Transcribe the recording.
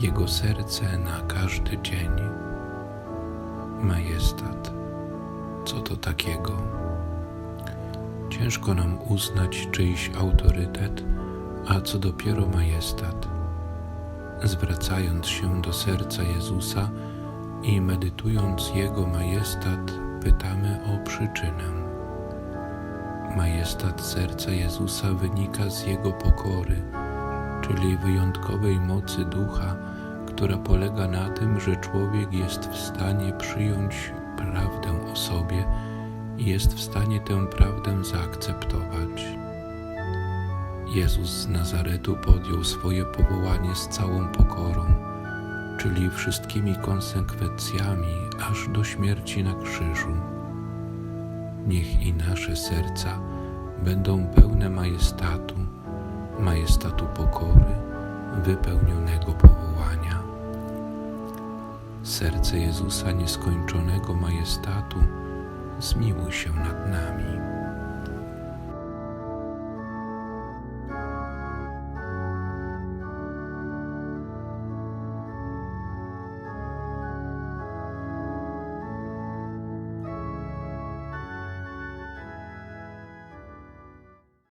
Jego serce na każdy dzień. Majestat, co to takiego? Ciężko nam uznać czyjś autorytet, a co dopiero majestat. Zwracając się do serca Jezusa i medytując Jego majestat, pytamy o przyczynę. Majestat serca Jezusa wynika z Jego pokory, czyli wyjątkowej mocy ducha, która polega na tym, że człowiek jest w stanie przyjąć prawdę o sobie i jest w stanie tę prawdę zaakceptować. Jezus z Nazaretu podjął swoje powołanie z całą pokorą, czyli wszystkimi konsekwencjami aż do śmierci na krzyżu. Niech i nasze serca będą pełne majestatu, majestatu pokory, wypełnionego. Serce Jezusa nieskończonego majestatu, zmiłuj się nad nami.